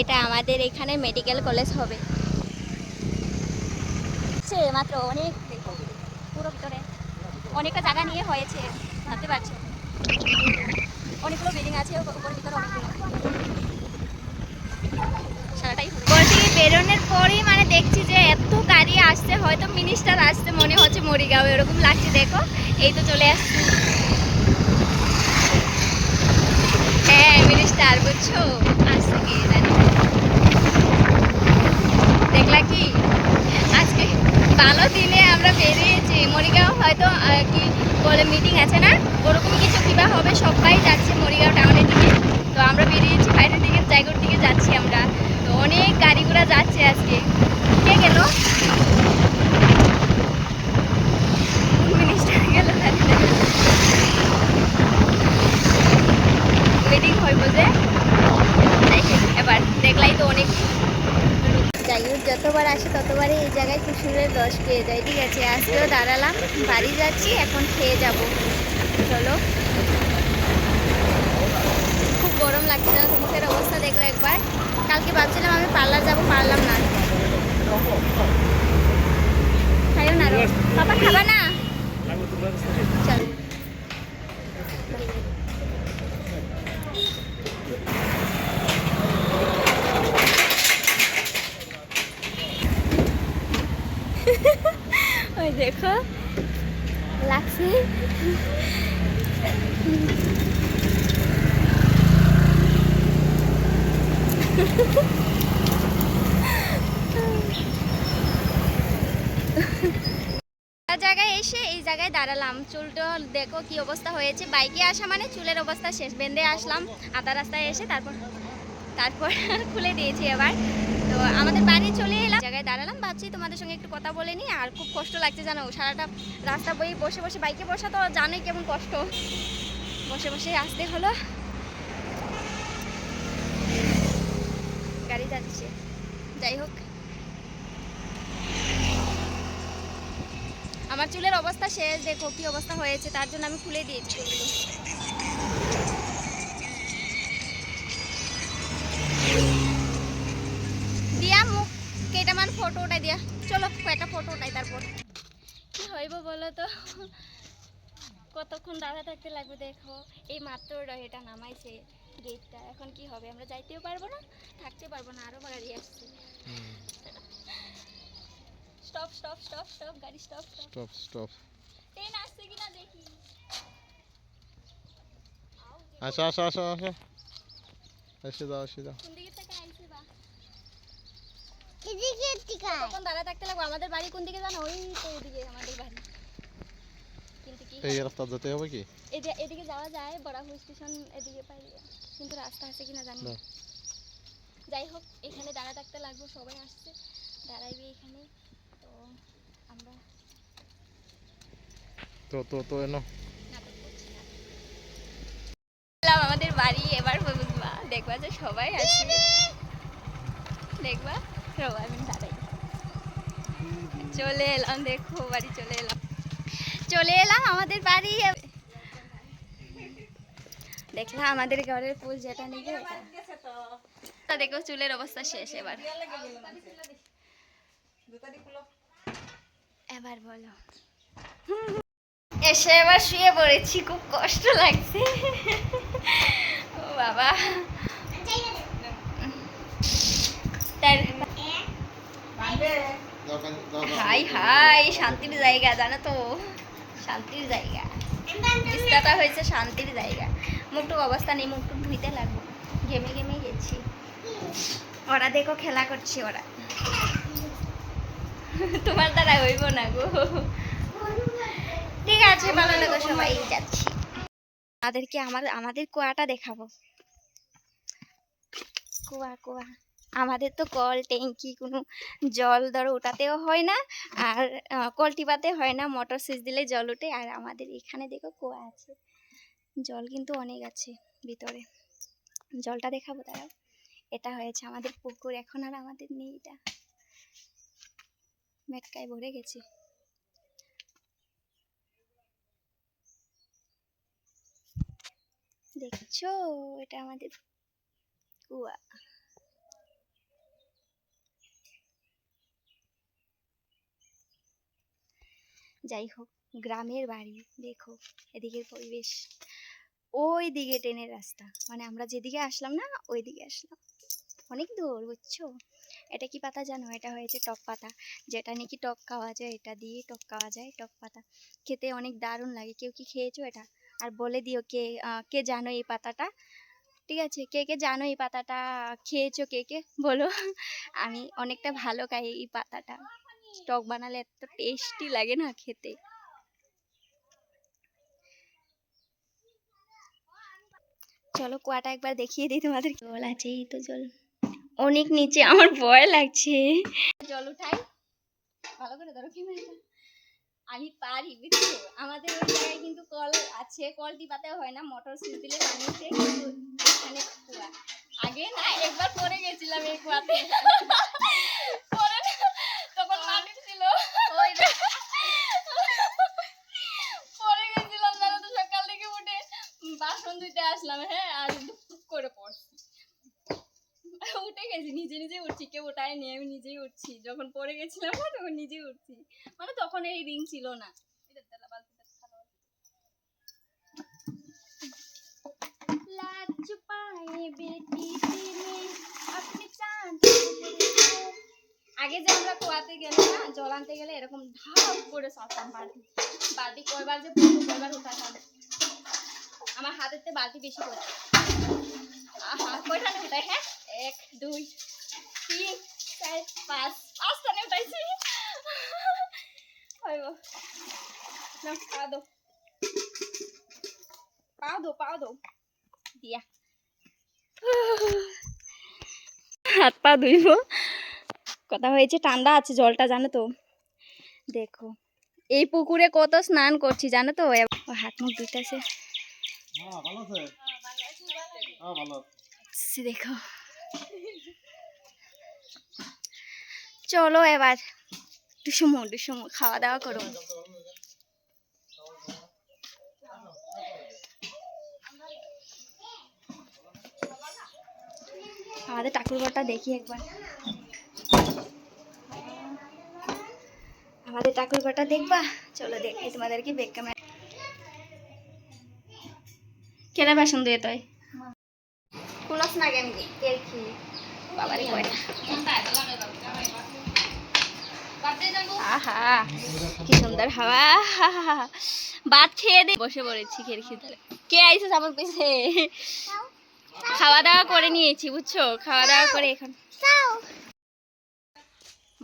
এটা আমাদের এখানে মেডিকেল কলেজ হবে। মাত্র অনেক পুরো ভিতরে অনেকটা জায়গা নিয়ে হয়েছে, ভাবতে পারছ? অনেকগুলো বিল্ডিং আছে উপর ভিতরে অনেকগুলো। বেরোনোর পরেই মানে দেখছি যে এত গাড়ি আসছে, হয়তো মিনিস্টার আসছে, মনে হচ্ছে মরিগাঁও, এরকম লাগছে, দেখো। এই তো চলে আসছে। মিনিস্টার বুঝছ? আসছে কি জানি। দেখলা কি? আজকে ভালো দিনে আমরা বেরিয়েছি। মরিগাঁও হয়তো কি বলে মিটিং আছে না? ওরকম কিছু কিবা হবে সবাই যাচ্ছে মরিগাঁও টাউনের দিকে তো আমরা বেরিয়েছি বাইরের দিকে জায়গার দিকে যাচ্ছি আমরা তো অনেক গাড়ি ঘোড়া যাচ্ছে আজকে কে গেল মিনিস্টার গেল জানি না মিটিং হইব যে তাই এবার দেখলাই তো অনেক যাই হোক যতবার আসে ততবারই এই জায়গায় কুসুরের রস পেয়ে যায় ঠিক আছে আজকেও দাঁড়ালাম বাড়ি যাচ্ছি এখন খেয়ে যাব। চলো। খুব গরম লাগছে না মুখের অবস্থা দেখো একবার। কালকে ভাবছিলাম আমি পার্লার যাব, পারলাম না। খাইও না পাপা খাবা না? চল। দেখো লাগছে জায়গায় এসে এই জায়গায় দাঁড়ালাম। চুলটা দেখো কি অবস্থা হয়েছে। বাইকে আসা মানে চুলের অবস্থা শেষ। বেঁধে আসলাম, আধা রাস্তায় এসে তারপর তারপর খুলে দিয়েছি এবার। তো আমাদের বাড়ি চলে এলাম। জায়গায় দাঁড়ালাম, ভাবছি তোমাদের সঙ্গে একটু কথা বলে নিই। আর খুব কষ্ট লাগছে জানো, সারাটা রাস্তা বই বসে বসে বাইকে বসা তো জানোই কেমন কষ্ট। বসে বসে আসতে হলো। গাড়ি যাচ্ছে। যাই হোক। আমার চুলের অবস্থা শেষ, দেখো কি অবস্থা হয়েছে, তার জন্য আমি খুলে দিয়েছি। কেটামান ফটো উঠাই দিয়া। চলো কয়েকটা ফটো উঠাই তারপর। কি হইব বলো তো? কতক্ষণ দাঁড়া থাকতে লাগবে দেখো। এই মাত্র এটা নামাইছে গেটটা এখন কি হবে? আমরা যাইতেও পারব না থাকতে পারব না আরও গাড়ি আসছে। স্টপ স্টপ স্টপ স্টপ গাড়ি স্টপ স্টপ স্টপ ট্রেন আসছে কিনা দেখি। আসো আসো আসো আসো। এসে দাও এসে দাও কোন দিকে থেকে কতক্ষণ দাঁড়া থাকতে লাগবে আমাদের বাড়ি কোন দিকে জানো? ওই তো ওদিকে আমাদের বাড়ি। কিন্তু কি? এই রাস্তা যেতে হবে কি? এদি- এদিকে যাওয়া যায় স্টেশন এদিকে পাই কিন্তু রাস্তা আছে কিনা জানি না। যাই হোক এখানে দাঁড়া থাকতে লাগবে সবাই আসছে। দাঁড়াইবে এখানে। তো আমরা তো তো তো এনো। আমাদের বাড়ি এবার বুঝবা দেখবা যে সবাই আসছে দেখবা? সবাই আমি চলে এলাম দেখো বাড়ি চলে এলাম চলে এলাম আমাদের বাড়ি দেখলাম আমাদের ঘরের ফুল যেটা নিয়ে তা দেখো চুলের অবস্থা শেষ এবার এবার বলো এসে এবার শুয়ে পড়েছি, খুব কষ্ট লাগছে। ও বাবা। শান্তির জায়গা, জানো তো? শান্তির জায়গা। বিস্তাটা হয়েছে শান্তির জায়গা। মুখটুক অবস্থা নেই, মুখটুক ধুইতে লাগবো। ঘেমে ঘেমে গেছি। ওরা দেখো খেলা করছে ওরা। তোমার দ্বারা হইব না গো। ঠিক আছে, ভালো লাগো সবাই যাচ্ছি। আমাদেরকে আমার, আমাদের কুয়াটা দেখাবো। কুয়া কুয়া। আমাদের তো কল, ট্যাঙ্কি, কোনো জল ধরো ওটাতেও হয় না। আর কল টিপাতে হয় না, মোটর সুইচ দিলে জল ওঠে। আর আমাদের এখানে দেখো কুয়া আছে। জল কিন্তু অনেক আছে ভিতরে। জলটা দেখাবো তারা এটা হয়েছে আমাদের পুকুর, এখন আর আমাদের নেই এটা। মেটকায় ভরে গেছে। দেখছ? এটা আমাদের কুয়া। যাই হোক গ্রামের বাড়ি, দেখো, এদিকের পরিবেশ। ওই দিকে ট্রেনের রাস্তা। মানে আমরা যেদিকে আসলাম না ওই দিকে আসলাম। অনেক দূর, বুঝছ? এটা কি পাতা জানো? এটা হয়েছে টক পাতা। যেটা নাকি টক খাওয়া যায়, এটা দিয়ে টক খাওয়া যায়, টক পাতা। খেতে অনেক দারুণ লাগে। কেউ কি খেয়েছো এটা? আর বলে দিও কে কে জানো এই পাতাটা? ঠিক আছে? কে কে জানো এই পাতাটা? খেয়েছো কে কে? বলো। আমি অনেকটা ভালো খাই এই পাতাটা। টক বানালে এত টেস্টি লাগে না খেতে? চলো কুয়াটা একবার দেখিয়ে দিই তোমাদের। জল আছে এই তো জল। অনেক নিচে আমার ভয় লাগছে। জল উঠাই। ভালো করে ধরো ক্যামেরাটা আমি পারি বুঝছ? আমাদের ওই জায়গায় কিন্তু কল আছে কল টিপাতে হয় না মোটর সুইচ দিলে বানিয়েছে কিন্তু এখানে কুয়া। আগে না একবার পড়ে গেছিলাম এই কুয়াতে পরে না, তখন মাটি ছিল ওই পরে গেছিলাম জানো তো সকাল থেকে উঠে বাসন ধুইতে আসলাম হ্যাঁ আর টুক করে পড়ছি উঠে গেছি নিজে নিজে উঠছি কেউ ওটাই ওটায়নি আমি নিজেই উঠছি। যখন পড়ে গেছিলাম তখন নিজেই উঠছি। মানে তখন এই রিং ছিল না। লাজ পায়ে বেটি আপনি চান আগে যে আমরা কোয়াতে গেলে না জল আনতে গেলে এরকম ঢাক করে সরতাম বালতি। বালতি কয়বার যে পুরো কয়বার উঠাতাম। আমার হাতের বালতি বেশি করে কয়টা উঠায় হ্যাঁ? এক দুই তিন চার পাঁচ। পাঁচটা নে উঠাইছি। না পা দো। পাও দো দিয়া। হাত পা ধুইব। কথা হয়েছে ঠান্ডা আছে জলটা জানো তো। দেখো এই পুকুরে কত স্নান করছি জানো তো? হাত মুখ ধুইতেছে। হ্যাঁ হ্যাঁ আছে। দেখো। চলো এবার ডুসুমো ডুসুমো খাওয়া দাওয়া করো। আমাদের ঠাকুরঘরটা দেখি একবার। আমাদের ঠাকুরঘরটা দেখবা? চলো দেখি তোমাদেরকে বেগ ক্যামেরা কেনা বাসন দিয়ে তয়? খুলস না কেন কি? বাবারে কয়টা আহা, কি সুন্দর হাওয়া। ভাত খেয়ে দে। বসে পড়েছি খেরখি ধরে কে আইসিস আমার পিছে? খাওয়া দাওয়া করে নিয়েছি, বুঝছ? খাওয়া দাওয়া করে এখন।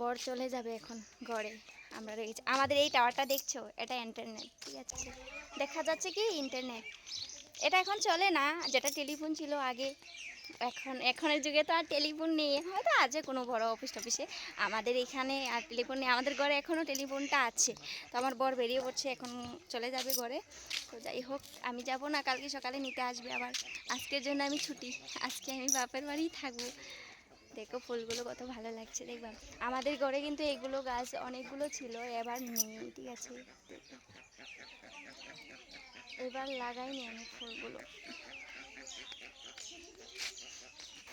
বর চলে যাবে এখন ঘরে। আমরা রয়েছি আমাদের এই টাওয়ারটা দেখছ? এটা ইন্টারনেট ঠিক আছে? দেখা যাচ্ছে কি? ইন্টারনেট এটা এখন চলে না, যেটা টেলিফোন ছিল আগে। এখন, এখনের যুগে তো আর টেলিফোন নেই। হয়তো আছে কোনো বড় অফিস টফিসে। আমাদের এখানে আর টেলিফোন নেই। আমাদের ঘরে এখনও টেলিফোনটা আছে। তো আমার বর বেরিয়ে পড়ছে, এখন চলে যাবে ঘরে। তো যাই হোক, আমি যাব না, কালকে সকালে নিতে আসবে আবার। আজকের জন্য আমি ছুটি। আজকে আমি বাপের বাড়িই থাকব। দেখো ফুলগুলো কত ভালো লাগছে, দেখবা। আমাদের ঘরে কিন্তু এগুলো গাছ অনেকগুলো ছিল, এবার নেই, ঠিক আছে। এবার লাগাইনি আমি ফুলগুলো।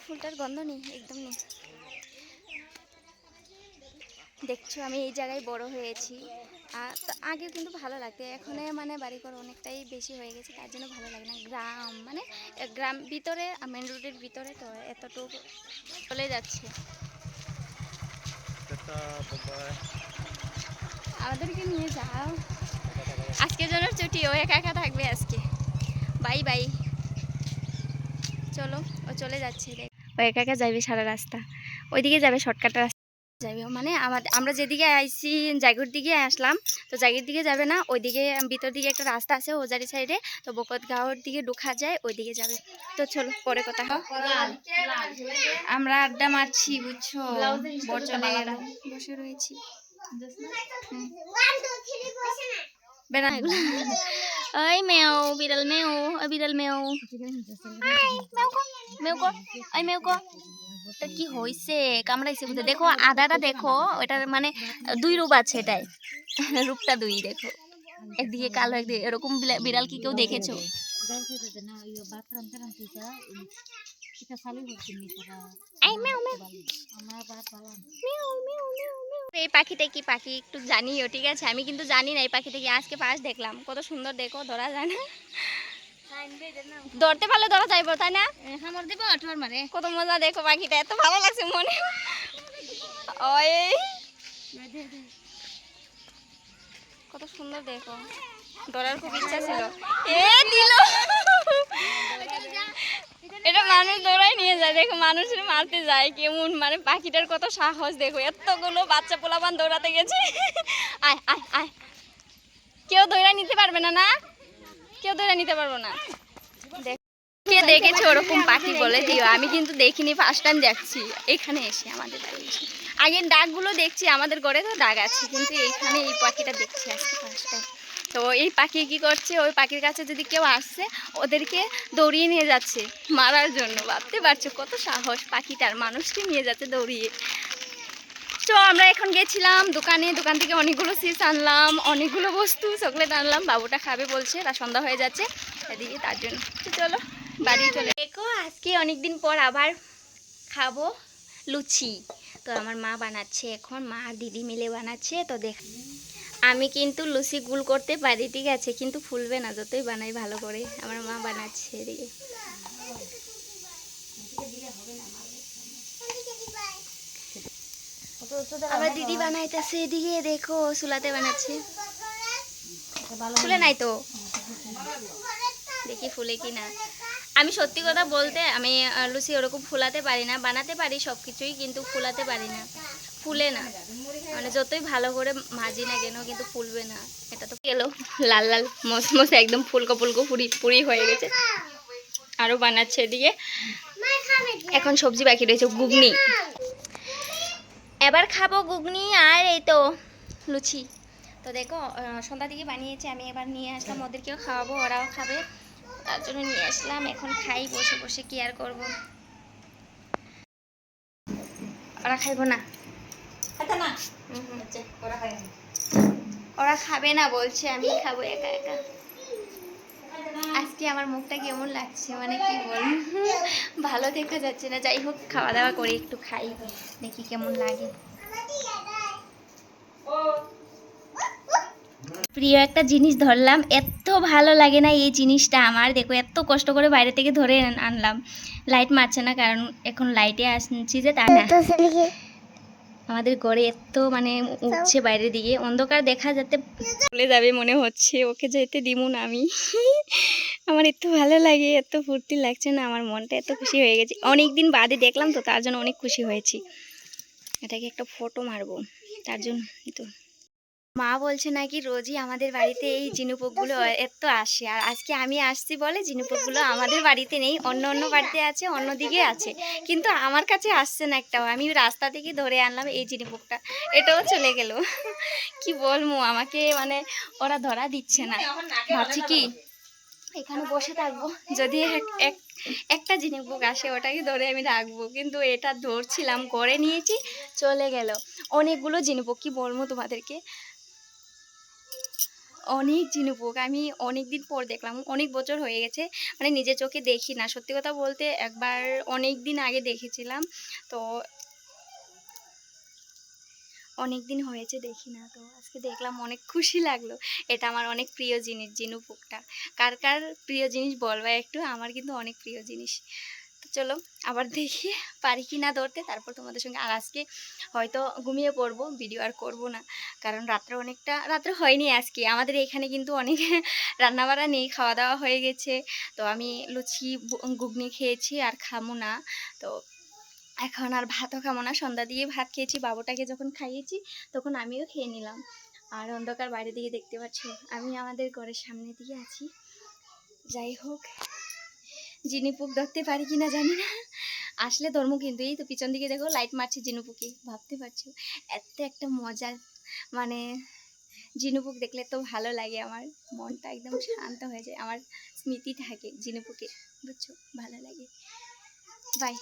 ফুলটার গন্ধ নেই একদম নেই। দেখছ আমি এই জায়গায় বড় হয়েছি। আর তো আগে কিন্তু ভালো লাগতো এখন মানে বাড়ি বাড়িঘর অনেকটাই বেশি হয়ে গেছে তার জন্য ভালো লাগে না। গ্রাম মানে গ্রাম ভিতরে মেন রোডের ভিতরে তো এতটুকু চলে যাচ্ছে। আমাদেরকে নিয়ে যাও। আজকের জন্য ছুটি, ও একা একা থাকবে আজকে। Bye bye. চলো, ও চলে যাচ্ছে ও একা একা যাবে সারা রাস্তা। ওইদিকে যাবে শর্টকাট রাস্তা। যাবে মানে আমাদের আমরা যেদিকে আইসি জায়গার দিকে আসলাম, তো জায়গার দিকে যাবে না, ওইদিকে, ভিতর দিকে একটা রাস্তা আছে ওজারি সাইডে তো বকতগাঁওর দিকে ঢোকা যায়, ওইদিকে যাবে। তো চলো, পরে কথা। আমরা আড্ডা মারছি, বুঝছ? বসে রয়েছি। বেড়া ওই মেও বিড়াল মেও ওই বিড়াল মেও মেও কো ওই মেও কো এটা কি হইছে কামড়াইছে বুঝতে দেখো আদাটা দেখো ওটার মানে দুই রূপ আছে এটাই রূপটা দুই দেখো একদিকে কালো একদিকে এরকম বিড়া- বিড়াল কি কেউ দেখেছ মেও মেও এই পাখিটা কি পাখি একটু জানিও, ঠিক আছে? আমি কিন্তু জানি না এই পাখিটা কি। আজকে পাশ দেখলাম। কত সুন্দর দেখো, ধরা যায় না। ধরতে পারলে ধরা যাইব, তাই না? কত মজা দেখো পাখিটা, এত ভালো লাগছে মনে। ওই। কত সুন্দর দেখো। ধরার খুব ইচ্ছা ছিল। এ, দিল। এটা মানুষ দৌড়াই নিয়ে যায়। দেখো মানুষের মারতে যায় কেমন মানে পাখিটার কত সাহস, দেখো এতগুলো বাচ্চা পোলাপান দৌড়াতে গেছে। আয় আয় আয়। কেউ দৌড়া নিতে পারবে না না? কেউ দৌড়া নিতে পারব না। কে দেখেছে ওরকম পাখি বলে দিও। আমি কিন্তু দেখিনি ফার্স্ট টাইম দেখছি। এখানে এসে আমাদের আগের ডাকগুলো দেখছি, আমাদের ঘরে তো ডাক আছে, কিন্তু এখানে এই পাখিটা দেখছি আজকে ফার্স্ট টাইম তো এই পাখি কি করছে? ওই পাখির কাছে যদি কেউ আসছে, ওদেরকে দৌড়িয়ে নিয়ে যাচ্ছে। মারার জন্য। ভাবতে পারছ কত সাহস পাখিটার। মানুষকে নিয়ে যাচ্ছে দৌড়িয়ে। তো আমরা এখন গেছিলাম দোকানে। দোকান থেকে অনেকগুলো চিপস আনলাম, অনেকগুলো বস্তু চকলেট আনলাম। বাবুটা খাবে বলছে তা সন্ধ্যা হয়ে যাচ্ছে। এদিকে তার জন্য। চলো, বাড়ি চলে। দেখো, আজকে অনেক দিন পর আবার খাব লুচি। তো আমার মা বানাচ্ছে এখন, মা আর দিদি মিলে বানাচ্ছে। তো দেখ আমি কিন্তু লুচি গুল করতে পারি, ঠিক আছে? কিন্তু ফুলবে না, যতই বানাই ভালো করে। আমার মা বানাচ্ছে এদিকে। আমার দিদি বানাইতেছে এদিকে, দেখো, চুলাতে বানাচ্ছে। ফুলে নাই তো? দেখি ফুলে কি না আমি সত্যি কথা বলতে, আমি লুচি ওরকম ফুলাতে পারি না। বানাতে পারি সব কিছুই কিন্তু ফুলাতে পারি না। ফুলে না। মানে যতই ভালো করে ভাজি না কেন কিন্তু ফুলবে না। এটা তো গেলো লাল লাল মস মস একদম ফুলকো ফুলকো পুরি পুরি হয়ে গেছে। আরও বানাচ্ছে এদিকে। এখন সবজি বাকি রয়েছে, ঘুগনি। এবার খাব ঘুগনি আর এই তো লুচি। তো দেখো সন্ধ্যা দিকে বানিয়েছে, আমি এবার নিয়ে আসলাম, ওদেরকেও খাওয়াবো, ওরাও খাবে। তার জন্য নিয়ে আসলাম, এখন খাই, বসে বসে কি আর করব। ওরা খাইবো না। হুম। ওরা খাবে না বলছে আমি খাব একা একা। আজকে আমার মুখটা কেমন লাগছে মানে কি বল ভালো দেখা যাচ্ছে না যাই হোক খাওয়া দাওয়া করে একটু খাই দেখি কেমন লাগে। প্রিয় একটা জিনিস ধরলাম এত ভালো লাগে না এই জিনিসটা আমার। দেখো এত কষ্ট করে বাইরে থেকে ধরে আনলাম। লাইট মারছে না কারণ এখন লাইটে আসছি যে তাই না। আমাদের ঘরে এত মানে উঠছে বাইরে দিকে। অন্ধকার দেখা যাতে চলে যাবে মনে হচ্ছে। ওকে যেতে দিমুন আমি। আমার এত ভালো লাগে, এত ফুর্তি লাগছে না। আমার মনটা এত খুশি হয়ে গেছে। অনেক দিন বাদে দেখলাম তো, তার জন্য অনেক খুশি হয়েছি। এটাকে একটা ফটো মারবো। তার জন্য তো। মা বলছে নাকি রোজই আমাদের বাড়িতে এই জিনুপকগুলো এত আসে। আর আজকে আমি আসছি বলে জিনুপকগুলো আমাদের বাড়িতে নেই অন্য অন্য বাড়িতে আছে অন্য অন্যদিকে আছে। কিন্তু আমার কাছে আসছে না একটাও। আমি রাস্তা থেকে ধরে আনলাম এই জিনিপুকটা। এটাও চলে গেল। কি বলব আমাকে মানে ওরা ধরা দিচ্ছে না। ভাবছি কি এখানে বসে থাকব। যদি এক- এক একটা ঝিনুক আসে ওটাকে ধরে আমি রাখব। কিন্তু এটা ধরছিলাম করে নিয়েছি চলে গেল। অনেকগুলো ঝিনুক কি বলব তোমাদেরকে? অনেক ঝিনুক আমি অনেক দিন পর দেখলাম, অনেক বছর হয়ে গেছে মানে নিজের চোখে দেখি না। সত্যি কথা বলতে একবার অনেক দিন আগে দেখেছিলাম, তো অনেক দিন হয়েছে দেখি না, তো আজকে দেখলাম অনেক খুশি লাগল, এটা আমার অনেক প্রিয় জিনিস জিনুপুকটা কার কার প্রিয় জিনিস বলবা একটু? আমার কিন্তু অনেক প্রিয় জিনিস। চলো, আবার দেখি পারি কি না ধরতে। তারপর তোমাদের সঙ্গে আর আজকে হয়তো ঘুমিয়ে পড়ব, ভিডিও আর করব না। কারণ রাত্রে অনেকটা, রাত্রে হয়নি আজকে। আমাদের এখানে কিন্তু অনেক রান্নাবাড়া নেই খাওয়া দাওয়া হয়ে গেছে। তো আমি লুচি ঘুগনি খেয়েছি আর খামো না। তো এখন আর ভাতও খাব না। সন্ধ্যা দিয়ে ভাত খেয়েছি, বাবুটাকে যখন খাইয়েছি তখন আমিও খেয়ে নিলাম। আর অন্ধকার বাইরে দিকে দেখতে পাচ্ছ, আমি আমাদের ঘরের সামনে দিকে আছি। যাই হোক। জিনিপুক ধরতে পারি কিনা জানি না। আসলে ধর্ম কিন্তু, এই তো পিছন দিকে দেখো লাইট মারছে জিনুপুকে ভাবতে পারছ? এত একটা মজার মানে জিনুপুক দেখলে তো ভালো লাগে আমার, মনটা একদম শান্ত হয়ে যায়, আমার স্মৃতি থাকে জিনুপুকে বুঝছ? ভালো লাগে। বাই